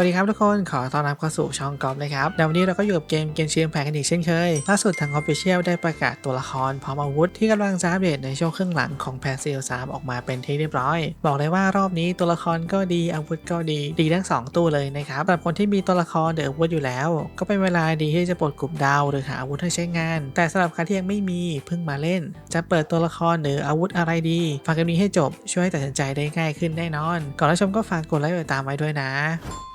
วัสดีครับทุกคนขอต้อนรับเข้าสู่ช่องกอล์ฟนะครับในวันนี้เราก็อยู่กับเกมเกมเชียงแผนกันอีกเช่นเคยล่าสุดทางออฟฟิเชียลได้ประกาศตัวละครพร้อมอาวุธที่กำลังจะอัปเดตในช่วงครึ่งหลังของแพซซีล3ออกมาเป็นที่เรียบร้อย บอกเลยว่ารอบนี้ตัวละครก็ดีอาวุธก็ดีดีทั้ง 2 ตู้เลยนะครับสำหรับคนที่มีตัวละครเดืออาวุธอยู่แล้ว ก็เป็นเวลาดีที่จะปลดกลุ่มดาวหรือหาอาวุธให้ใช้งาน แต่สำหรับใครที่ยังไม่มีเพิ่งมาเล่น จะเปิดตัวละครหรืออาวุธอะไรดีฟังกันนี้ให้จบช่วยให้ตัดสินใจได้ง่ายขึ้นแน่นอน ก่อนรับชมก็ฝากกดไลค์ติดตามไว้ด้วยนะ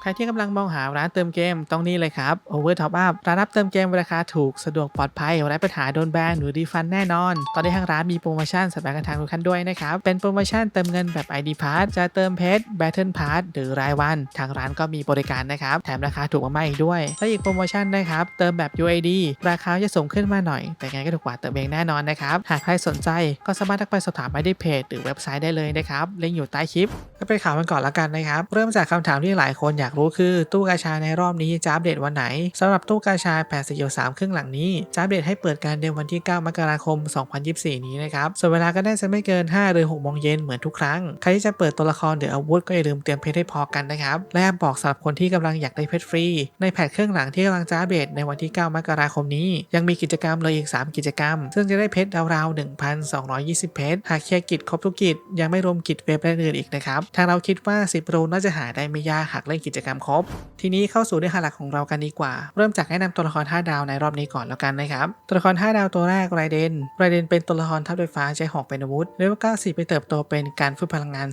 ใครที่กำลังมองหาร้านเติมเกมต้องนี่เลยครับ Over Top Up ร้านรับเติมเกมราคาถูกสะดวกปลอดภัยไร้ปัญหาโดนแบนหรือรีฟันแน่นอน ตอนนี้ทางร้านมีโปรโมชั่นสำหรับกันทางทุกท่านด้วยนะครับ เป็นโปรโมชั่นเติมเงินแบบ ID Pass จะเติมเพชร Battle Pass หรือรายวัน ทางร้านก็มีบริการนะครับ แถมราคาถูกมากๆอีกด้วย และอีกโปรโมชั่นนะครับ เติมแบบ UID ราคาจะสูงขึ้นมาหน่อย แต่ไงก็ถูกกว่าเติมเองแน่นอนนะครับ หากใครสนใจก็สามารถทักไปสอบถามได้ที่เพจหรือเว็บไซต์ได้เลยนะครับลิงก์อยู่ใต้คลิปก็ไปข่าวกันก่อนแล้วกันนะครับเริ่มจากคำถามที่หลายคนอยากรู้คือตู้กาชาในรอบนี้จะอัปเดตวันไหนสำหรับตู้กาชา8สิย3ครึ่งหลังนี้จะอัปเดตให้เปิดการเดือนวันที่ 9 มกราคม 2024 นี้นะครับ ส่วนเวลาก็ได้จะไม่เกิน 5 หรือ6โมงเย็นเหมือนทุกครั้ง ใครที่จะเปิดตัวละครหรืออาวุธก็อย่าลืมเตรียมเพชรให้พอกันนะครับ และบอกสำหรับคนที่กำลังอยากได้เพชรฟรี ในแพทเครื่องหลังที่กำลังจะอัปเดตในวันที่ 9 มกราคมนี้ ยังมีกิจกรรมเลยอีก 3 กิจกรรม ซึ่งจะได้เพชรราวๆ1,220 เพชรหากเคลียร์กิจครบทุกกิจยังไม่รวมกิจเว็บและอื่นอีกนะครับทางเราคิดว่า10โปรน่าจะหาได้ไม่ยากหากเล่นกิจกรรมครบ ทีนี้เข้าสู่เนื้อหาหลักของเรากันดีกว่า เริ่มจากแนะนำตัวละคร5ดาวในรอบนี้ก่อนแล้วกันนะครับ ตัวละคร5ดาวตัวแรกไรเดนไรเดนเป็นตัวละครทัพไฟฟ้าใช้หอกเป็นอาวุธเลเวล90ไปเติบโตเป็นการฟื้นพลังงาน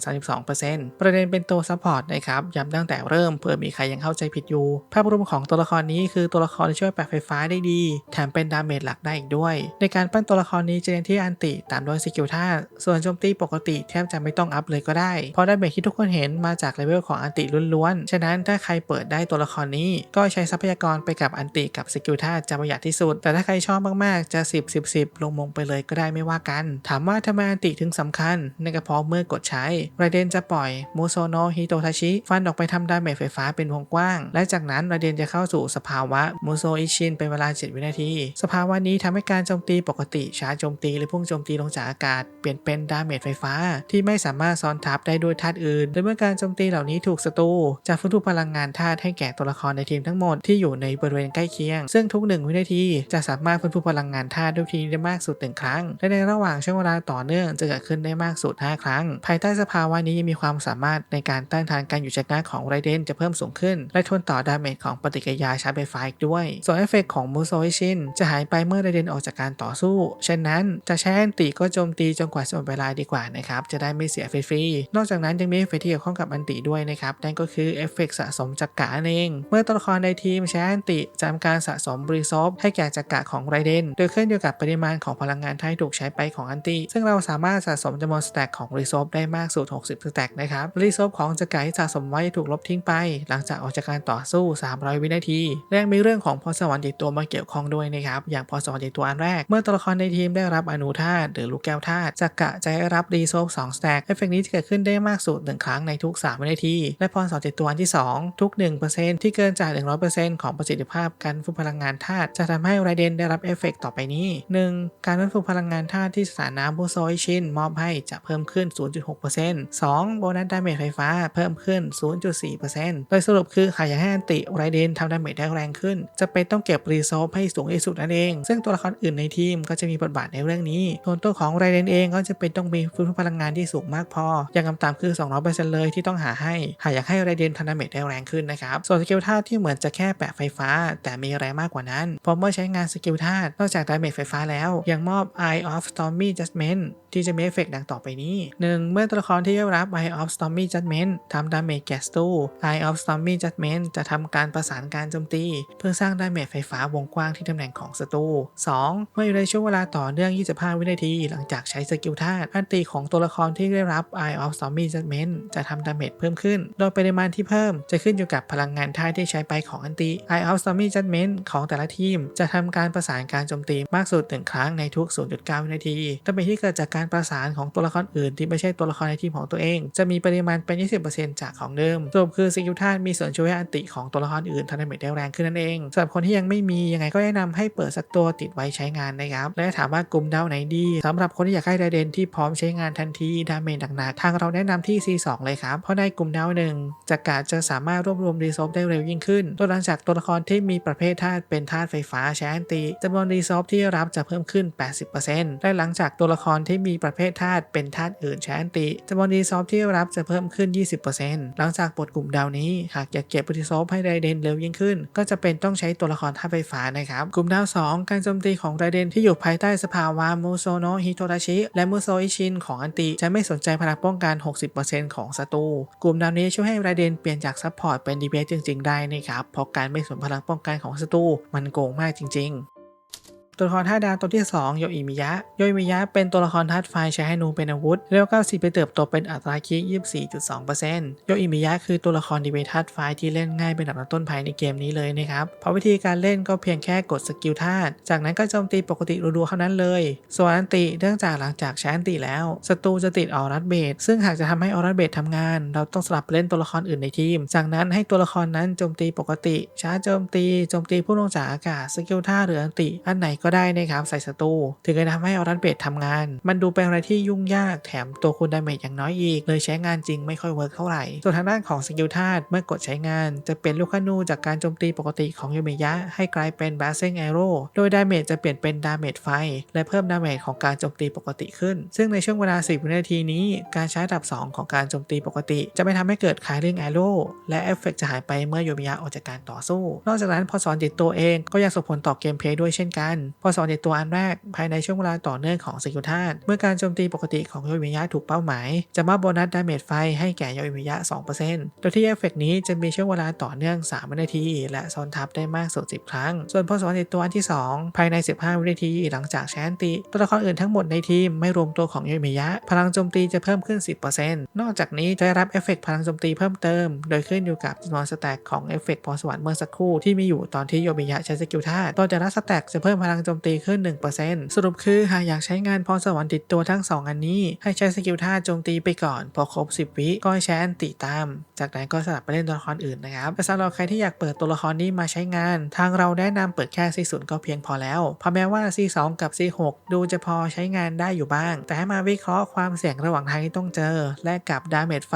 32%ประเด็นเป็นตัวซัพพอร์ตนะครับย้ำตั้งแต่เริ่มเผื่อมีใครยังเข้าใจผิดอยู่ ภาพรวมของตัวละครนี้คือตัวละครที่ช่วยแปะไฟฟ้าได้ดี แถมเป็นดาเมจหลักได้อีกด้วย ในการปั้นตัวละครนี้จะเน้นที่อันติตามด้วยสกิลท่า ส่วนโจมตีปกติแทบจะไม่ต้องอัพเลยก็ได้ เพราะดาเมจที่ทุกคนเห็นมาจากเลเวลของอันติล้วนๆ ฉะนั้นถ้าใครเปิดได้ตัวละครนี้ ก็ใช้ทรัพยากรไปกับอันติกับสกิลท่าจะประหยัดที่สุด แต่ถ้าใครชอบมากๆจะ 10 10 10 ลงมงไปเลยก็ได้ไม่ว่ากัน ถามว่าทำไมอันติถึงสำคัญนั่นก็เพราะเมื่อกดใช้ไรเดนจะปล่อยมูโซโนฮิโตทาชิฟันออกไปทำดาเมจไฟฟ้าเป็นวงกว้าง และจากนั้นไรเดนจะเข้าสู่สภาวะมูโซอิชินเป็นเวลา 7 วินาที สภาวะนี้ทำให้การโจมตีปกติช้าโจมตีหรือพุ่งโจมตีลงจากอากาศเปลี่ยนเป็นดาเมจไฟฟ้า ที่ไม่สามารถซ้อนทับได้ด้วยธาตุอื่นและเมื่อการโจมตีเหล่านี้ถูกศัตรูจะฟื้นฟูพลังงานธาตุให้แก่ตัวละครในทีมทั้งหมดที่อยู่ในบริเวณใกล้เคียง ซึ่งทุก1วินาทีจะสามารถฟื้นฟูพลังงานธาตุด้วยทีได้มากสุดหนึ่งครั้ง และในระหว่างช่วงเวลาต่อเนื่องจะเกิดขึ้นได้มากสุด 5 ครั้ง ภายใต้สภาวะนี้ยังมีความสามารถในการต้านทานการอยู่จากหน้าของไรเดนจะเพิ่มสูงขึ้น และทนต่อดาเมจของปฏิกิริยาชาร์จไฟฟ้าอีกด้วย ส่วนเอฟเฟกของมูโซอิชินจะหายไปเมื่อไรเดนออกจากการต่อสู้ฉะนั้นจะใช้แอนติก็โจมตีจนกว่าจะหมดเวลาดีกว่านะครับจะได้ไม่เสียฟรีๆนอกจากนั้นยังมีเอฟเฟกที่เกี่ยวข้องกับอันติด้วยนะครับนั่นก็คือเอฟเฟกสะสมจักระนเอง เมื่อตัวละครในทีมใช้อันติจำการสะสมบริซอฟให้แก่จักระของไรเดน โดยขึ้นอยู่กับปริมาณของพลังงานที่ถูกใช้ไปของอันติ ซึ่งเราสามารถสะสมจำนวนสแต็กของรีซอฟได้มากสุด 60 สแต็กนะครับรีซอฟของจักระที่สะสมไว้ถูกลบทิ้งไป หลังจากออกจากการต่อสู้ 300 วินาที และมีเรื่องของพรสวรรค์ติดตัวมาเกี่ยวข้องด้วยนะครับอย่างพรสวรรค์ติดตัวอันแรก เมื่อตัวละครในทีมได้รับอนุธาตุหรือลูกแก้วธาตุจักระจะได้รับรีซอฟ2สแต็กเอฟเฟกนี้จะเกิดขึ้นได้มากสุด1ครั้งในทุก 3 วินาที และพรสวรรค์ติดตัวอันที่ 2ทุก 1%ที่เกินจาก 100%ของประสิทธิภาพการฟื้นพลังงานธาตุจะทำให้ไรเดนได้รับเอฟเฟกต่อไปนี้ 1. การฟื้นฟูพลังงานธาตุที่สถานะบูโซอิชินมอบให้จะเพิ่มขึ้น 0.6% 2. โบนัสดาเมจไฟฟ้าเพิ่มขึ้น 0.4%โดยสรุปคือขายให้อันติไรเดนทำดาเมจได้แรงขึ้น จะเป็นต้องเก็บรีโซฟให้สูงที่สุดนั่นเอง ซึ่งตัวละครอื่นในทีมก็จะมีบทบาทในเรื่องนี้ส่วนตัวของไรเดนเองก็จะเป็นต้องมีฟื้นฟูพลังงานที่สูงมากพอ อย่างกำต่ำคือ 200%เลยที่ต้องหาให้หากอยากให้ไรเดนทำดาเมจได้แรงขึ้นนะครับ ส่วนสกิลท่าที่เหมือนจะแค่แปะไฟฟ้า แต่มีอะไรมากกว่านั้น เพราะเมื่อใช้งานสกิลท่านอกจากดาเมจไฟฟ้าแล้ว ยังมอบ Eye of Stormy Judgment ที่จะมีเอฟเฟกดังต่อไปนี้ 1. เมื่อตัวละครที่ได้รับ Eye of Stormy Judgment ทำดาเมจแก่ศัตรู Eye of Stormy Judgment จะทำการประสานการโจมตี เพื่อสร้างดาเมจไฟฟ้าวงกว้างที่ตำแหน่งของศัตรู 2. เมื่ออยู่ในช่วงเวลาต่อเนื่อง 25 วินาที หลังจากใช้สกิลธาตุอันตีของตัวละครที่ได้รับ Eye of Stormy Judgment จะทำดาเมจเพิ่มขึ้น โดยปริมาณที่เพิ่มจะขึ้นอยู่กับพลังงานธาตุที่ใช้ไปของอันตี Eye of Stormy Judgment ของแต่ละทีม จะทำการประสานการโจมตีมากสุด1ครั้งในทุก 0.9 วินาทีดาเมจที่เกิดจากการประสานของตัวละครอื่นที่ไม่ใช่ตัวละครในทีมของตัวเอง จะมีปริมาณเป็น 20%จากของเดิมสรุปคือสกิลธาตุมีส่วนช่วยอันติของตัวละครอื่นทำดาเมจได้แรงขึ้นนั่นเองสำหรับคนที่ยังไม่มียังไงก็แนะนำให้เปิดสักตัวติดไว้ใช้งานนะครับและถามว่ากลุ่มดาวไหนดีสำหรับคนที่อยากให้ไดเดนที่พร้อมใช้งานทันทีดาเมจหนักๆทางเราแนะนำที่ C2 เลยครับเพราะในกลุ่มดาวหนึ่งจักรจะสามารถรวบรวมรีโซฟได้เร็วยิ่งขึ้นโดยหลังจากตัวละครที่มีประเภทธาตุเป็นธาตุไฟฟ้าใช้แอนติจำนวนรีโซฟที่รับจะเพิ่มขึ้น 80%และหลังจากตัวละครที่มีประเภทธาตุเป็นธาตุอื่นใช้แอนติจำนวนรีโซฟที่รับจะเพิ่มขึ้น 20%หลังจากปลดกลุ่มดาวนี้หากอยากเก็บรีโซฟให้ไรเดนเร็วยิ่งขึ้น ก็จะเป็นต้องใช้ตัวละครธาตุไฟฟ้านะครับกลุ่มดาว 2 การโจมตีของไรเดนที่อยู่ภายใต้สภาวะมูโซโนฮิโตราชิ และมูโซอิชินของอันติจะไม่สนใจพลังป้องกัน 60%ของศัตรูกลุ่มดาวนี้ช่วยให้ไรเดนเปลี่ยนจากซัพพอร์ตเป็นดีเบสจริง ๆ ได้นะครับเพราะการไม่สนพลังป้องกันของศัตรูมันโกงมากจริง ๆ ตัวละครธาตุดาวตัวที่ 2 โยอิมิยะ โยอิมิยะเป็นตัวละครธาตุไฟใช้ให้นูเป็นอาวุธเร็ว90ไปเติบโตเป็นอัตราคิ24.2%โยอิมิยะคือตัวละครดีเวทธาตุไฟที่เล่นง่ายเป็นอันดับต้นภายในเกมนี้เลยนะครับ เพราะวิธีการเล่นก็เพียงแค่กดสกิลธาตุ จากนั้นก็โจมตีปกติรัวๆเท่านั้นเลย ส่วนอันติเนื่องจากหลังจากใช้อันติแล้วศัตรูจะติดออรัสเบดซึ่งหากจะทำให้ออรัสเบดทำงาน เราต้องสลับเล่นตัวละครอื่นในทีม จากนั้นให้ตัวละครนั้นโจมตีปกติช้าโจมตีโจมตีผู้ลงจากอากาศสกิลท่าหรืออันติอันไหนก็็ได้นะครับใส่ศัตรูถึงจะทำให้ออรัสเบดทำงาน มันดูเป็นอะไรที่ยุ่งยากแถมตัวคุณดาเมจอย่างน้อยอีก เลยใช้งานจริงไม่ค่อยเวิร์กเท่าไหร่ ส่วนทางด้านของสกิลธาตุเมื่อกดใช้งาน จะเปลี่ยนลูกขนูจากการโจมตีปกติของยูเมยะ ให้กลายเป็นบา s เซง a อโร่โดยดาเมจจะเปลี่ยนเป็นดาเมจไฟ และเพิ่มดาเมจของการโจมตีปกติขึ้น ซึ่งในช่วงเวลา 10 วินาทีนี้ การใช้ดับ 2 ของการโจมตีปกติ จะไม่ทำให้เกิดคายเรื่องแอโร่และเอฟเฟกจะหายไปเมื่อยูเมยะออกจากการต่อสู้ นอกจากนั้นพอสอนติดตัวเองก็ยังส่งผลต่อเกมเพลย์ด้วยเช่นกันพอสอนติดตัวอันแรกภายในช่วงเวลาต่อเนื่องของสกิลธาตุเมื่อการโจมตีปกติของโยมิยะถูกเป้าหมาย จะมอบโบนัสดาเมจไฟให้แก่โยมิยะ 2%โดยที่เอฟเฟกนี้จะมีช่วงเวลาต่อเนื่อง 3 วินาที และซ้อนทับได้มากสุด 10 ครั้ง ส่วนพอสอนติดตัวอันที่ 2 ภายใน 15 วินาทีหลังจากใช้อันติตัวละครอื่นทั้งหมดในทีมไม่รวมตัวของโยมิยะ พลังโจมตีจะเพิ่มขึ้น 10%นอกจากนี้จะได้รับเอฟเฟกพลังโจมตีเพิ่มเติม โดยขึ้นอยู่กับจำนวนสแต็กของเอฟเฟกพรสวรรค์เมื่อสักครู่ที่มีอยู่ตอนที่โยมิยะใช้สกิลธาตุตอนแต่ละสแต็กจะเพิ่มพลังโจมตีขึ้น 1%สรุปคือหากอยากใช้งานพรสวรรค์ติดตัวทั้ง 2 อันนี้ ให้ใช้สกิลท่าโจมตีไปก่อน พอครบ 10 วิก็ให้ใช้อันติตาม จากนั้นก็สลับไปเล่นตัวละครอื่นนะครับแต่สำหรับใครที่อยากเปิดตัวละครนี้มาใช้งาน ทางเราแนะนำเปิดแค่ซีศูนย์ก็เพียงพอแล้วเพราะแม้ว่า C2 กับ C6 ดูจะพอใช้งานได้อยู่บ้าง แต่ให้มาวิเคราะห์ความเสี่ยงระหว่างทางที่ต้องเจอ และกับดาเมจไฟ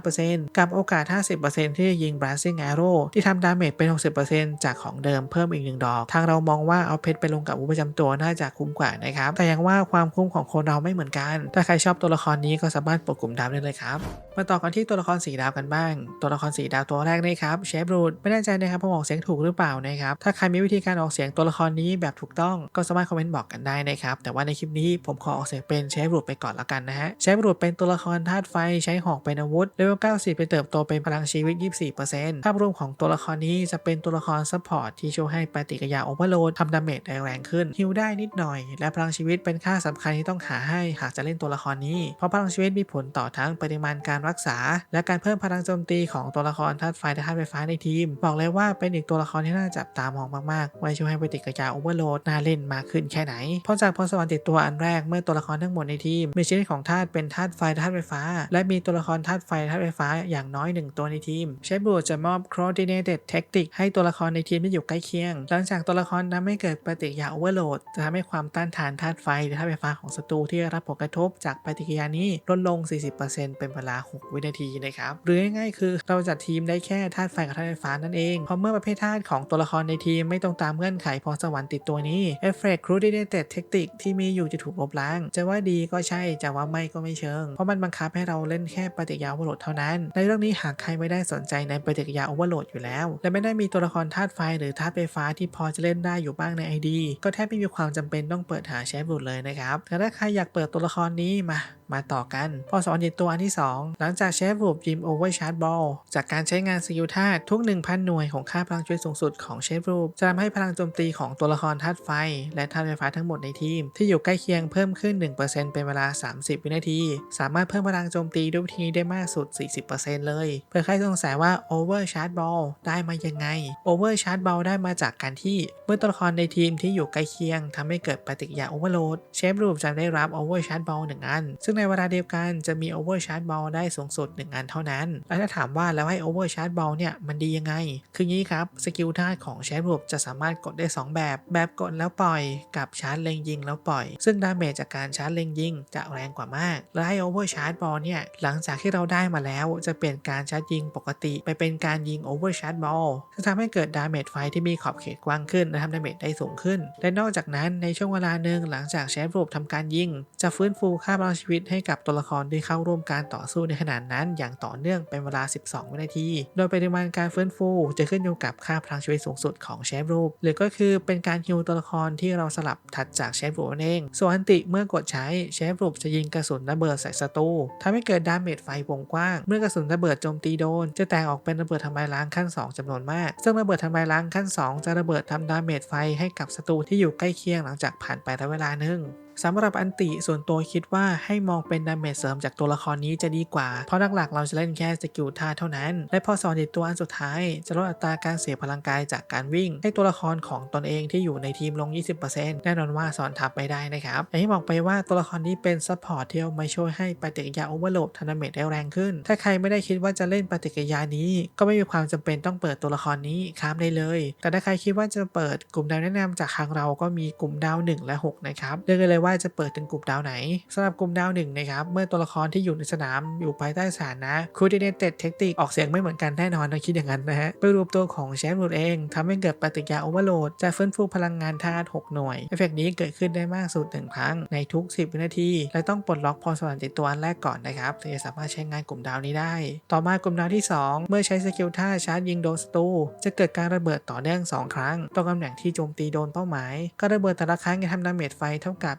25%กับโอกาส 50%ที่จะยิง Blasting Arrow ที่ทำดาเมจเป็น 60%จากของเดิมเพิ่มอีกหนึ่งดอก ทางเรามองว่าเอาเพชรไปลงกับอุปประจำตัวน่าจะคุ้มกว่านะครับ แต่ยังว่าความคุ้มของคนเราไม่เหมือนกัน ถ้าใครชอบตัวละครนี้ก็สามารถปลดกลุ่มดาวได้เลยครับ มาต่อกันที่ตัวละครสีดาวกันบ้าง ตัวละครสีดาวตัวแรกนะครับเชฟรูดไม่แน่ใจนะครับผมออกเสียงถูกหรือเปล่านะครับ ถ้าใครมีวิธีการออกเสียงตัวละครนี้แบบถูกต้องก็สามารถคอมเมนต์บอกกันได้นะครับ แต่ว่าในคลิปนี้ผมขอออกเสียงเป็นเชฟรูดไปก่อนล้วกันนะฮะ เชฟรูดเป็นตัวละครธาตุไฟใช้หอกเป็นอาวุธเลเวล90ไปเติบโตเป็นพลังชีวิต 24%ภาพรวมของตัวละครนี้จะเป็นตัวละครซัพพอร์ตที่ช่วยให้ปฏิกิริยาโอเวอร์โหลดทำดาเมจแรงขึ้นฮิลได้นิดหน่อย และพลังชีวิตเป็นค่าสำคัญที่ต้องหาให้หากจะเล่นตัวละครนี้ เพราะพลังชีวิตมีผลต่อทั้งปริมาณการรักษา และการเพิ่มพลังโจมตีของตัวละครธาตุไฟและธาตุไฟฟ้าในทีม บอกเลยว่าเป็นอีกตัวละครที่น่าจับตามองมากๆ ไว้ช่วยให้ปฏิกิริยาโอเวอร์โหลดน่าเล่นมากขึ้นแค่ไหน เพราะจากพรสวรรค์ติดตัวอันแรกเมื่อตัวละครทั้งหมดในทีมมีชนิดของธาตุเป็นธาตุไฟและธาตุไฟฟ้า และมีตัวละครธาตุไฟและธาตุไฟฟ้าอย่างน้อยหนึ่งตัวในทีมเชฟบูจะมอบ coordinated tactic ให้ตัวละครในทีมที่อยู่ใกล้เคียง หลังจากตัวละครทำให้เกิดปฏิกิริยาโอเวอร์โหลดจะทำให้ความต้านทานธาตุไฟหรือธาตุไฟฟ้าของศัตรูที่ได้รับผลกระทบจากปฏิกิริยานี้ลดลง 40%เป็นเวลา 6 วินาทีนะครับหรือง่ายๆคือเราจัดทีมได้แค่ธาตุไฟกับธาตุไฟฟ้านั่นเองเพราะเมื่อประเภทธาตุของตัวละครในทีมไม่ตรงตามเงื่อนไขพรสวรรค์ติดตัวนี้ Effect coordinated tactic ที่มีอยู่จะถูกลบล้าง จะว่าดีก็ใช่จะว่าไม่ก็ไม่เชิง เพราะมันบังคับให้เราเล่นแค่ปฏิกิริยาโอเวอร์โหลดเท่านั้น ในเรื่องนี้หากใครไม่ได้สนใจในปฏิกิริยาโอเวอร์โหลดอยู่แล้ว และไม่ได้มีตัวละครธาตุไฟหรือธาตุไฟฟ้าที่พอจะเล่นได้อยู่บ้างใน ID ก็แทบไม่มีความจำเป็นต้องเปิดหาเชฟบูดเลยนะครับแต่ถ้าใครอยากเปิดตัวละครนี้มา มาต่อกัน พอสอนติดตัวอันที่ 2 หลังจากเชฟรูปยิมโอเวอร์ชาร์จบอลจากการใช้งานสกิลธาตุทุก 1,000 หน่วยของค่าพลังช่วยสูงสุดของเชฟรูปจะทำให้พลังโจมตีของตัวละครธาตุไฟ และธาตุไฟฟ้าทั้งหมดในทีม ที่อยู่ใกล้เคียงเพิ่มขึ้น 1%เป็นเวลา 30 วินาที สามารถเพิ่มพลังโจมตีด้วยวิธีได้มากสุด 40%เลย เพื่อใครสงสัยว่าโอเวอร์ชาร์จบอลได้มายังไงโอเวอร์ชาร์จบอลได้มาจากการที่เมื่อตัวละครในทีมที่อยู่ใกล้เคียงทำให้เกิดปฏิกิริยาโอเวอร์โหลดเชฟรูปจะได้รับโอเวอร์ชาร์จบอลหนึ่งอัน ซึ่งในเวลาเดียวกันจะมีโอเวอร์ชาร์จบอลได้สูงสุด 1 อันเท่านั้น แล้วถ้าถามว่าแล้วให้โอเวอร์ชาร์จบอลเนี่ยมันดียังไง คืองี้ครับ สกิลท่าของเชฟรูปจะสามารถกดได้ 2 แบบ แบบกดแล้วปล่อย กับชาร์จเล็งยิงแล้วปล่อย ซึ่งดาเมจจากการชาร์จเล็งยิงจะแรงกว่ามาก และให้โอเวอร์ชาร์จบอลเนี่ยหลังจากที่เราได้มาแล้วจะเปลี่ยนการชาร์จยิงปกติไปเป็นการยิงโอเวอร์ชาร์จบอลจะทำให้เกิดดาเมจไฟที่มีขอบเขตกว้างขึ้นและทำดาเมจได้สูงขึ้นและนอกจากนั้นในช่วงเวลาหนึ่งหลังจากเชฟรูปทำการยิง จะฟื้นฟูค่าพลังชีวิตให้กับตัวละครที่เข้าร่วมการต่อสู้ในขณะนั้น อย่างต่อเนื่องเป็นเวลา 12 วินาที โดยปริมาณการฟื้นฟูจะขึ้นอยู่กับค่าพลังชีวิตสูงสุดของเชฟรูป หรือก็คือเป็นการฮิวตัวละครที่เราสลับถัดจากเชฟรูปเอง ส่วนอันติเมื่อกดใช้เชฟรูปจะยิงกระสุนระเบิดใส่ศัตรูทำให้เกิดดาเมจไฟวงกว้าง เมื่อกระสุนระเบิดโจมตีโดน จะแตกออกเป็นระเบิดทำลายล้างขั้น 2จำนวนมาก ซึ่งระเบิดทำลายล้างขั้น 2 จะระเบิดทำดาเมจไฟให้กับศัตรูที่อยู่ใกล้เคียงหลังจากผ่านไประยะเวลาหนึ่ง สำหรับอันติส่วนตัวคิดว่าให้มองเป็นดาเมจเสริมจากตัวละครนี้จะดีกว่า เพราะหลักๆเราจะเล่นแค่สกิลท่าเท่านั้น และพอสอนติดตัวอันสุดท้าย จะลดอัตราการเสียพลังกายจากการวิ่ง ให้ตัวละครของตนเองที่อยู่ในทีมลง 20%แน่นอนว่าสอนทับไม่ได้นะครับอย่างที่บอกไปว่าตัวละครนี้เป็นซัพพอร์ตที่เอามาช่วยให้ปฏิกิริยาโอเวอร์โหลดทำดาเมจได้แรงขึ้น ถ้าใครไม่ได้คิดว่าจะเล่นปฏิกิริยานี้ ก็ไม่มีความจำเป็นต้องเปิดตัวละครนี้ข้ามได้เลย แต่ถ้าใครคิดว่าจะเปิดกลุ่มดาวแนะนำจากทางเราก็มีกลุ่มดาว1และ6นะครับเลือกเลยว่าจะเปิดถึงกลุ่มดาวไหนสำหรับกลุ่มดาวหนึ่งนะครับเมื่อตัวละครที่อยู่ในสนามอยู่ภายใต้สถานะ Coordinated Tactic ออกเสียงไม่เหมือนกันแน่นอนนะคิดอย่างนั้นนะฮะไปรวมตัวของแชมป์รูดเองทำให้เกิดปฏิกิริยาโอเวอร์โหลดจะฟื้นฟูพลังงานธาตุ6หน่วยเอฟเฟกนี้เกิดขึ้นได้มากสุดหนึ่งครั้งในทุก 10 วินาที และต้องปลดล็อกพรสวรรค์ติดตัวอันแรกก่อนนะครับถึงจะสามารถใช้งานกลุ่มดาวนี้ได้ ต่อมากลุ่มดาวที่ 2 เมื่อใช้สกิลท่าชาร์จยิงโดนศัตรูจะเกิดการระเบิดต่อเนื่อง2 ครั้งตรงตำแหน่งที่โจมตีโดนเป้าหมาย ก็ระเบิดแต่ละครั้งจะทำดาเมจไฟเท่ากับ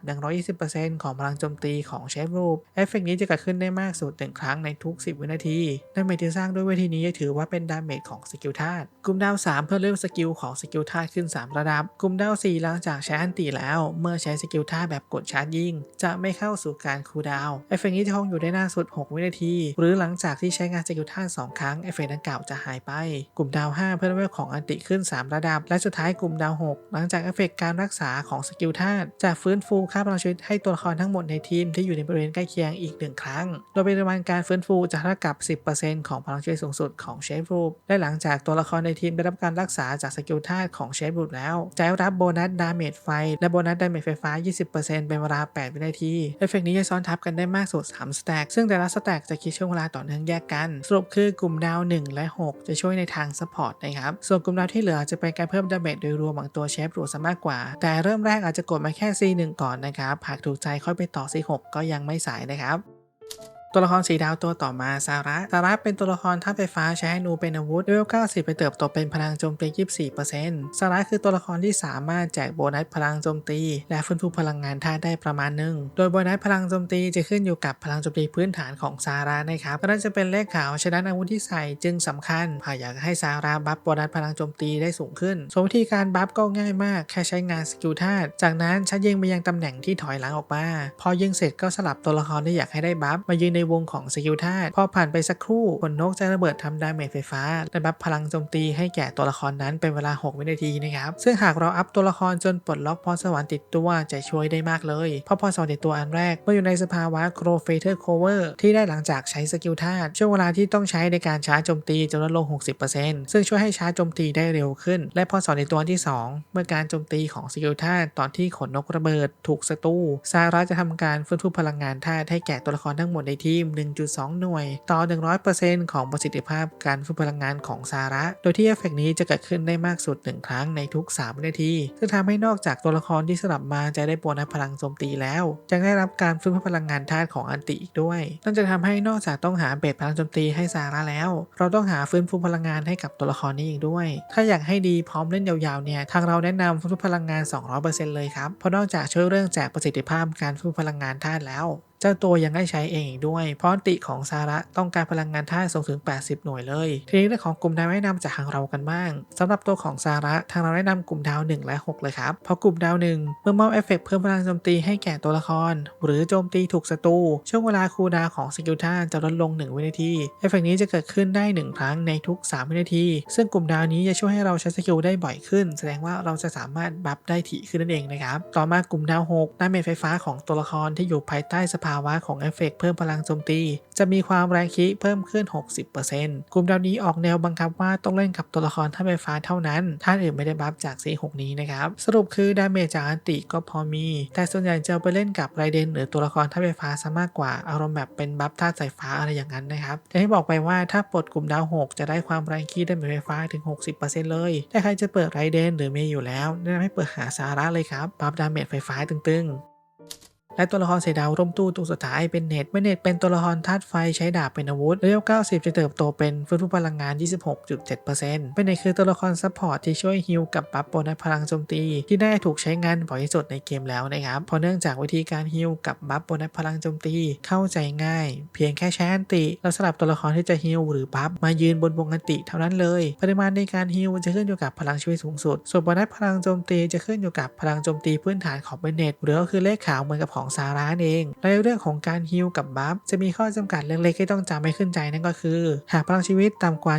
120%ของพลังโจมตีของเชฟรูปเอฟเฟกนี้จะเกิดขึ้นได้มากสุดหนึ่งครั้งในทุก 10 วินาทีดาเมจที่สร้างด้วยวิธีนี้จะถือว่าเป็นดาเมจของสกิลธาตุกลุ่มดาว 3 เพื่อเริ่มสกิลของสกิลธาตุขึ้น 3 ระดับ กลุ่มดาว 4 หลังจากใช้อันตีแล้ว เมื่อใช้สกิลธาตุแบบกดชาร์จยิง จะไม่เข้าสู่การคูลดาวเอฟเฟกนี้จะคงอยู่ได้นานสุด 6 วินาที หรือหลังจากที่ใช้งานสกิลธาตุ2ครั้งเอฟเฟกดังกล่าวจะหายไป กลุ่มดาว 5 เพื่อเริ่มของอันติขึ้น 3 ระดับ และสุดท้ายกลุ่มดาว 6 หลังจากเอฟเฟกการรักษาของสกิลธาตุจะฟื้นฟูค่าพลังชีวิตให้ตัวละครทั้งหมดในทีมที่อยู่ในบริเวณใกล้เคียงอีกหนึ่งครั้ง โดยปริมาณการฟื้นฟูจะเท่ากับ 10%ของพลังชีวิตสูงสุดของเชฟรูปและหลังจากตัวละครในทีมได้รับการรักษาจากสกิลธาตุของเชฟรูปแล้วจะได้รับโบนัสดาเมจไฟ และโบนัสดาเมจไฟฟ้า 20%เป็นเวลา 8 วินาที เอฟเฟกนี้จะซ้อนทับกันได้มากสุด3สแต็กซึ่งแต่ละสแต็กจะคิดช่วงเวลาต่อเนื่องแยกกัน สรุปคือกลุ่มดาว 1 และ 6 จะช่วยในทางซัพพอร์ตนะครับ ส่วนกลุ่มดาวที่เหลือจะเป็นการเพิ่มดาเมจโดยรวมของตัวเชฟรูปซะมากกว่า แต่เริ่มแรกอาจจะกดมาแค่ C1 ก่อนนะครับหากถูกใจค่อยไปต่อ C6 ก็ยังไม่สายนะครับ ตัวละครสีดาวตัวต่อมาซาระซาระเป็นตัวละครท่าไฟฟ้าใช้ให้นูเป็นอาวุธเลเวล90 ไปเติบโตเป็นพลังโจมตี 24%ซาระคือตัวละครที่สามารถแจกโบนัสพลังโจมตี และฟื้นฟูพลังงานธาตุได้ประมาณหนึ่ง โดยโบนัสพลังโจมตีจะขึ้นอยู่กับพลังโจมตีพื้นฐานของซาระนะครับก็น่าจะเป็นเลขขาวฉะนั้นอาวุธที่ใส่จึงสำคัญหากอยากให้ซาระบัฟโบนัสพลังโจมตีได้สูงขึ้นส่วนวิธีการบัฟก็ง่ายมากแค่ใช้งานสกิลธาตุจากนั้นชัดยิงไปยังตำแหน่งที่ถอยหลังออกมา พอยิงเสร็จก็สลับตัวละครที่อยากให้ได้บัฟมายืนในวงของสกิลธาตุพอผ่านไปสักครู่ขนนกจะระเบิดทำดาเมจไฟฟ้าและบัฟพลังโจมตีให้แก่ตัวละครนั้นเป็นเวลา 6 วินาทีนะครับ ซึ่งหากเราอัพตัวละครจนปลดล็อกพรสวรรค์ติดตัวจะช่วยได้มากเลย เพราะพรสวรรค์ติดตัวอันแรกเมื่ออยู่ในสภาวะโครเฟเทอร์โคเวอร์ที่ได้หลังจากใช้สกิลธาตุช่วงเวลาที่ต้องใช้ในการชาร์จโจมตีจะลดลง 60%ซึ่งช่วยให้ชาร์จโจมตีได้เร็วขึ้น และพรสวรรค์ในตัวที่ 2 เมื่อการโจมตีของสกิลธาตุตอนที่ขนนกระเบิด ถูกศัตรูซาร่าจะทำการฟื้นฟูพลังงานธาตุให้แก่ตัวละครทั้งหมดในทีม 1.2 หน่วย ต่อ 100%ของประสิทธิภาพการฟื้นพลังงานของซาระ โดยที่เอฟเฟกนี้จะเกิดขึ้นได้มากสุด 1 ครั้งในทุก3วินาที ซึ่งทำให้นอกจากตัวละครที่สลับมาจะได้โบนัสพลังโจมตีแล้วยังได้รับการฟื้นฟูพลังงานธาตุของอันติอีกด้วยนั่นจะทำให้นอกจากต้องหาเบสพลังโจมตีให้ซาระแล้ว เราต้องหาฟื้นฟูพลังงานให้กับตัวละครนี้อีกด้วย ถ้าอยากให้ดีพร้อมเล่นยาวๆเนี่ยทางเราแนะนำฟื้นฟูพลังงาน 200%เลยครับเพราะนอกจากช่วยเรื่องแจกประสิทธิภาพการฟื้นพลังงานธาตุแล้ว เจ้าตัวยังได้ใช้เองด้วย เพราะติของซาระต้องการพลังงานธาตุสูงถึง 80 หน่วยเลย ทีนี้เรื่องของกลุ่มดาวแนะนำจากทางเรากันบ้างสำหรับตัวของซาระทางเราแนะนำกลุ่มดาว 1 และ 6 เลยครับ เพราะกลุ่มดาวหนึ่งเมื่อมอบเอฟเฟกต์เพิ่มพลังโจมตีให้แก่ตัวละคร หรือโจมตีถูกศัตรูช่วงเวลาคูลดาวของสกิลท่าจะลดลง 1 วินาทีเอฟเฟกต์นี้จะเกิดขึ้นได้ 1 ครั้งในทุก 3 วินาที ซึ่งกลุ่มดาวนี้จะช่วยให้เราใช้สกิลได้บ่อยขึ้น แสดงว่าเราจะสามารถบัฟได้ถี่ขึ้นนั่นเองนะครับต่อมากลุ่มดาว6ดาเมจไฟฟ้าของตัวละครที่อยู่ภายใต้สภาาวะของเอฟเฟกต์เพิ่มพลังโจมตี จะมีความแรงคิเพิ่มขึ้น 60%กลุ่มดาวนี้ออกแนวบังคับว่าต้องเล่นกับตัวละครท่าไฟฟ้าเท่านั้นท่านอื่นไม่ได้บัฟจาก C6 นี้นะครับ สรุปคือดาเมจจากอันติก็พอมี แต่ส่วนใหญ่จะไปเล่นกับไรเดนหรือตัวละครท่าไฟฟ้าซะมากกว่าอารมณ์แบบเป็นบัฟธาตุสายฟ้าอะไรอย่างนั้นนะครับแต่ที่บอกไปว่าถ้าปลดกลุ่มดาว 6 จะได้ความแรงคีดาเมจไฟฟ้าถึง 60%เลยถ้าใครจะเปิดไรเดนหรือเมย์อยู่แล้วแนะนำให้เปิดหาสาระเลยครับบัฟดาเมจไฟฟ้าตึงๆ และตัวละครเสดาวร่มตู้ตัวสุดท้ายเป็นเน็ตเมื่อเน็ตเป็นตัวละครธาตุไฟใช้ดาบเป็นอาวุธเลเวล90 จะเติบโตเป็นฟื้นฟูพลังงาน 26.7%เป็นเน็ตคือตัวละครซัพพอร์ตที่ช่วยฮิลกับบัฟโบนัสพลังโจมตี ที่ได้ถูกใช้งานบ่อยที่สุดในเกมแล้วนะครับเพราะเนื่องจากวิธีการฮิลกับบัฟโบนัสพลังโจมตีเข้าใจง่าย เพียงแค่ใช้อันติแล้วสลับตัวละครที่จะฮิลหรือบัฟมายืนบนวงอันติเท่านั้นเลย ปริมาณในการฮิลจะขึ้นอยู่กับพลังชีวิตสูงสุด ส่วนโบนัสพลังโจมตีจะขึ้นอยู่กับพลังโจมตีพื้นฐานของเบนเน็ตหรือก็คือเลขขาวเหมือนกับของซาร่าเองในเรื่องของการฮิลกับบัฟจะมีข้อจำกัดเล็กๆที่ต้องจำให้ขึ้นใจนั่นก็คือ หากพลังชีวิตต่ำกว่า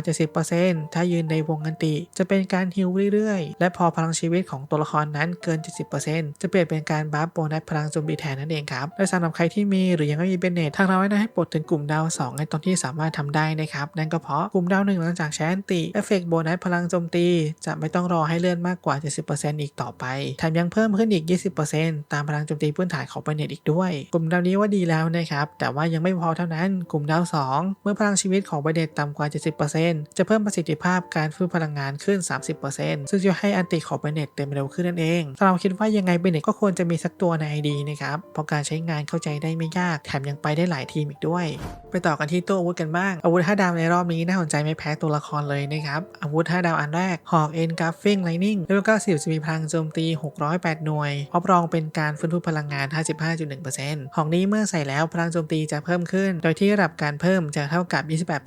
70%ถ้ายืนในวงอันติ จะเป็นการฮิลเรื่อยๆ และพอพลังชีวิตของตัวละครนั้นเกิน 70%จะเปลี่ยนเป็นการบัฟโบนัสพลังโจมตีแทนนั่นเองครับและสำหรับใครที่มีหรือยังไม่มีเบนเนตทางเราแนะนำให้ปลดถึงกลุ่มดาว 2 ในตอนที่สามารถทำได้นะครับนั่นก็เพราะกลุ่มดาวหนึ่งหลังจากใช้อันติเอฟเฟกต์โบนัสพลังโจมตี จะไม่ต้องรอให้เลื่อนมากกว่า 70%อีกต่อไปแถมยังเพิ่มขึ้นอีก 20%ตามพลังโจมตีพื้นฐานของเบเน็ตอีกด้วย กลุ่มดาวนี้ว่าดีแล้วนะครับ แต่ว่ายังไม่พอเท่านั้น กลุ่มดาว 2 เมื่อพลังชีวิตของเบเน็ตต่ำกว่า 70%จะเพิ่มประสิทธิภาพการฟื้นพลังงานขึ้น 30%ซึ่งจะให้อันติของเบเน็ตเต็มเร็วขึ้นนั่นเองถ้าเราคิดว่ายังไงเบเน็ตก็ควรจะมีสักตัวใน ID นะครับ เพราะการใช้งานเข้าใจได้ไม่ยาก แถมยังไปได้หลายทีมอีกด้วย ไปต่อกันที่ตัวอาวุธกันบ้าง อาวุธ 5 ดาวในรอบนี้น่าสนใจไม่แพ้ตัวละครเลยนะครับ อาวุธ 5 ดาวอันแรก หอกเอ็นกราฟฟิงไลนิ่งเลเวล90จะมีพลังโจมตี 608 หน่วยออฟรองเป็นการฟื้นฟูพลังงาน55.1%หอกนี้เมื่อใส่แล้วพลังโจมตีจะเพิ่มขึ้น โดยที่ระดับการเพิ่มจะเท่ากับ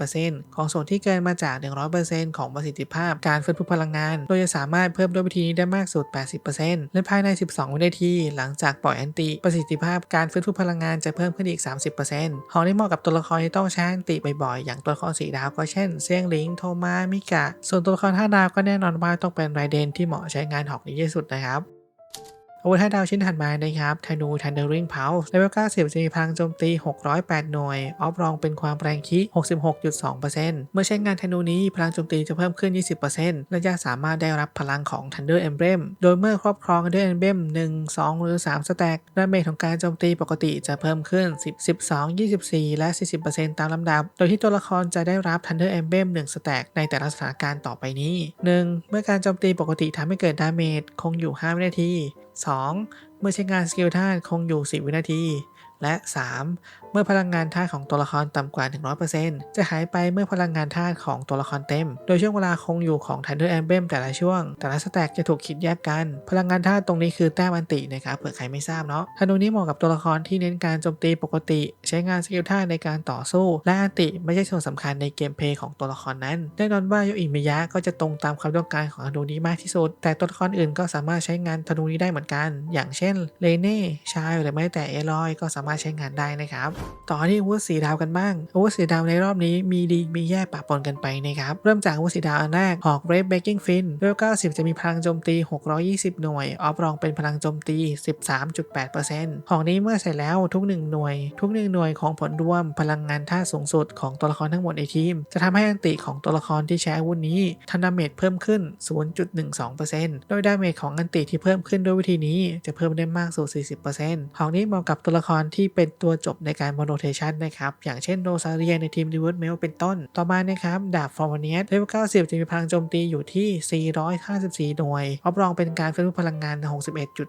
28%ของส่วนที่เกินมาจาก 100%ของประสิทธิภาพการฟื้นฟูพลังงาน โดยจะสามารถเพิ่มด้วยวิธีนี้ได้มากสุด 80%และภายใน 12 วินาที หลังจากปล่อยแอนติประสิทธิภาพการฟื้นฟูพลังงานจะเพิ่มขึ้นอีก 30%หอกนี้เหมาะกับตัวละครที่ต้องใช้แอนติบ่อยๆ อย่างตัวละครสีดาวก็เช่นเซียงหลิงโทมามิกะ ส่วนตัวละคร5ดาวก็แน่นอนว่าต้องเป็นไรเดนที่เหมาะใช้งานหอกนี้ที่สุดนะครับ อาวุธ5ดาวชิ้นถัดมานะครับธนู Thundering Pulse เลเวล90จะมีพลังโจมตี 608 หน่วย ออฟรองเป็นความแรงคิ66.2%เมื่อใช้งานธนูนี้พลังโจมตีจะเพิ่มขึ้น 20%และจะสามารถได้รับพลังของ Thunder Emblem โดยเมื่อครอบครอง Thunder Emblem 1 2 หรือ 3 สแต็กดาเมจของการโจมตีปกติจะเพิ่มขึ้น 10 12 24 และ 40%ตามลำดับ โดยที่ตัวละครจะได้รับ Thunder Emblem 1 สแต็กในแต่ละสถานการณ์ต่อไปนี้ 1. เมื่อการโจมตีปกติทำให้เกิดดาเมจคงอยู่ 5 วินาที 2. เมื่อใช้งานสกิลท่าคงอยู่ 10 วินาที และ 3. เมื่อพลังงานธาตุของตัวละครต่ำกว่า 100%จะหายไปเมื่อพลังงานธาตุของตัวละครเต็ม โดยช่วงเวลาคงอยู่ของ Thunder Emblem แต่ละช่วง แต่ละสแต็กจะถูกคิดแยกกัน พลังงานธาตุตรงนี้คือแต้มอันตินะครับเผื่อใครไม่ทราบเนาะธนูนี้เหมาะกับตัวละครที่เน้นการโจมตีปกติ ใช้งานสกิลท่าในการต่อสู้ และอันติไม่ใช่ส่วนสำคัญในเกมเพลย์ของตัวละครนั้นแน่นอนว่าโยอิมิยะก็จะตรงตามความต้องการของธนูนี้มากที่สุด แต่ตัวละครอื่นก็สามารถใช้งานธนูนี้ได้เหมือนกัน อย่างเช่นเลเน่ชายหรือแม้แต่เอลอยก็สามารถใช้งานได้นะครับต่อที่อาวุธสีดาวกันบ้างอาวุธสีดาวในรอบนี้มีดีมีแย่ปะปนกันไปนะครับ เริ่มจากอาวุธสีดาวอันแรกหอกเรฟเบกกิ้งฟินเลเวล90 จะมีพลังโจมตี 620 หน่วย ออฟรองเป็นพลังโจมตี 13.8%หอกนี้เมื่อใส่แล้วทุก 1 หน่วย ทุก 1 หน่วยของผลรวมพลังงานท่าสูงสุดของตัวละครทั้งหมดในทีม จะทำให้อันติของตัวละครที่ใช้อาวุธนี้ทันดาเมจเพิ่มขึ้น 0.12%โดยดาเมจของอันติที่เพิ่มขึ้นด้วยวิธีนี้จะเพิ่มได้มากสู่ 40%หอกนี้เหมาะกับตัวละครที่เป็นตัวจบในการโมโนเทชันนะครับ อย่างเช่นโรซาเรียในทีมดิวเมลเป็นต้น ต่อมานะครับดาบฟอร์วเนียสเลเวล90 จะมีพลังโจมตีอยู่ที่ 454 หน่วยรับรองเป็นการฟื้นฟูพลังงาน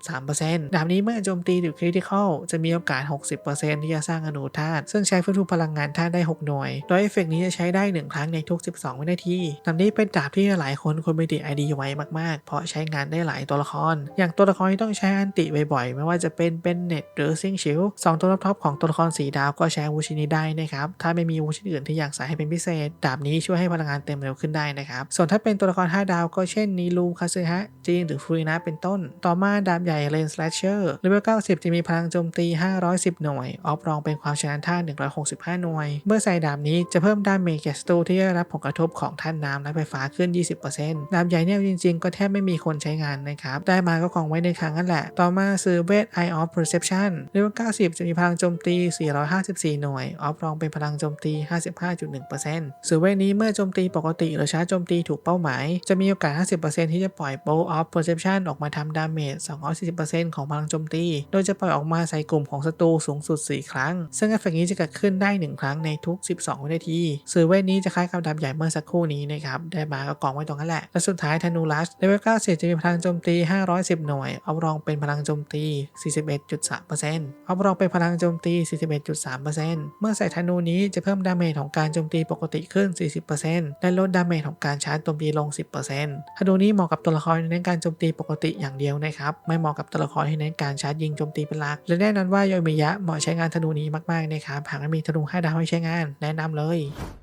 61.3%ดาบนี้เมื่อโจมตีหรือคริติคอลจะมีโอกาส 60%ที่จะสร้างอนุธาตุซึ่งใช้ฟื้นฟูพลังงานธาตุได้ 6 หน่วย โดยเอฟเฟกต์นี้จะใช้ได้ 1 ครั้งในทุก 12 วินาทีดาบนี้เป็นดาบที่หลายคนควรไปติดไอดีไว้มากๆ เพราะใช้งานได้หลายตัวละคร อย่างตัวละครที่ต้องใช้อันติบ่อยๆ ไม่ว่าจะเป็นเป็นเน็ตหรือซิงชิลสองตัวท็อปของตัวละครสีดาวก็ใช้อาวุธชิ้นนี้ได้นะครับ ถ้าไม่มีอาวุธชิ้นอื่นที่อยากใส่ให้เป็นพิเศษ ดาบนี้ช่วยให้พลังงานเต็มเร็วขึ้นได้นะครับ ส่วนถ้าเป็นตัวละคร 5 ดาวก็เช่นนีลูคาซึฮะจีนหรือฟูรินะเป็นต้น ต่อมาดาบใหญ่เลนสแลชเชอร์เลเวล90 จะมีพลังโจมตี 510 หน่วย ออฟรองเป็นความชนะท่า 165 หน่วย เมื่อใส่ดาบนี้จะเพิ่มดาเมจแก่ศัตรูที่ได้รับผลกระทบของท่านน้ำและไฟฟ้าขึ้น 20%ดาบใหญ่เนี่ยจริง ๆ ก็แทบไม่มีคนใช้งานนะครับ ได้มาก็กองไว้ในคลังนั่นแหละ ต่อมาซื้อเวท Eye of Perception เลเวล90 จะมีพลังโจมตี454 หน่วย ออฟรองเป็นพลังโจมตี 55.1%ซื้อเวทนี้เมื่อโจมตีปกติหรือชาร์จโจมตีถูกเป้าหมาย จะมีโอกาส 50%ที่จะปล่อย Bolt of Perception ออกมาทำดาเมจ 240%ของพลังโจมตี โดยจะปล่อยออกมาใส่กลุ่มของศัตรูสูงสุด 4 ครั้ง ซึ่งเอฟเฟกต์นี้จะเกิดขึ้นได้ 1 ครั้งในทุก 12 วินาทีซื้อเวทนี้จะคล้ายกับดาบใหญ่เมื่อสักครู่นี้นะครับ ได้มาก็กองไว้ตรงนั้นแหละ และสุดท้ายธนูลัสเลเวล90จะมีพลังโจมตี 510 หน่วย เอารองเป็นพลังโจมตี 41.3%เอารองเป็นพลังโจมตี41.3%เมื่อใส่ธนูนี้จะเพิ่มดาเมจของการโจมตีปกติขึ้น 40%และลดดาเมจของการชาร์จโจมตีลง 10%ธนูนี้เหมาะกับตัวละครที่เน้นการโจมตีปกติอย่างเดียวนะครับ ไม่เหมาะกับตัวละครที่เน้นการชาร์จยิงโจมตีเป็นหลัก และแน่นอนว่าโยมิยะเหมาะใช้งานธนูนี้มากๆนะครับ หากมีธนู5ดาวให้ใช้งานแนะนำเลย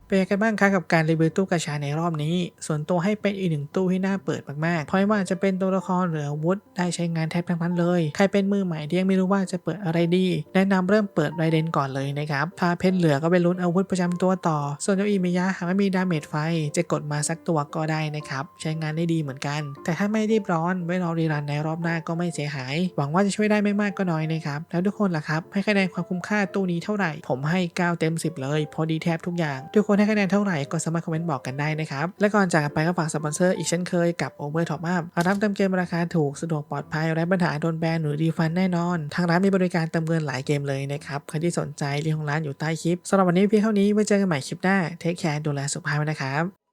เป็นยังไงบ้างคะกับการรีวิวตู้กระชาในรอบนี้ ส่วนตัวให้เป็นอีกหนึ่งตู้ที่น่าเปิดมากๆเพราะว่าจะเป็นตัวละครหรืออาวุธได้ใช้งานแทบทั้งนั้นเลย ใครเป็นมือใหม่ที่ยังไม่รู้ว่าจะเปิดอะไรดี แนะนำเริ่มเปิดไรเดนก่อนเลยนะครับถ้าเพชรเหลือก็ไปลุ้นอาวุธประจำตัวต่อ ส่วนโยอิมิยะหากไม่มีดาเมจไฟ จะกดมาสักตัวก็ได้นะครับใช้งานได้ดีเหมือนกัน แต่ถ้าไม่รีบร้อนไว้รอรีรันในรอบหน้าก็ไม่เสียหาย หวังว่าจะช่วยได้ไม่มากก็น้อยนะครับแล้วทุกคนล่ะครับให้คะแนนความคุ้มค่าตู้นี้เท่าไหร่ ผมให้ 9 เต็ม 10 เลย พอดีแทบทุกอย่างทุกคนให้คะแนนเท่าไหร่ก็สามารถคอมเมนต์บอกกันได้นะครับ และก่อนจากกันไปก็ฝากสปอนเซอร์อีกเช่นเคยกับ Over Top Up รับเติมเกมราคาถูกสะดวกปลอดภัยไร้ปัญหาโดนแบนหรือดีฟันแน่นอน ทางร้านมีบริการเติมเงินหลายเกมเลยนะครับใครที่สนใจลิงก์ของร้านอยู่ใต้คลิปสำหรับวันนี้เพียงเท่านี้ไว้เจอกันใหม่คลิปหน้าเทคแคร์ดูแลสุขภาพนะครับ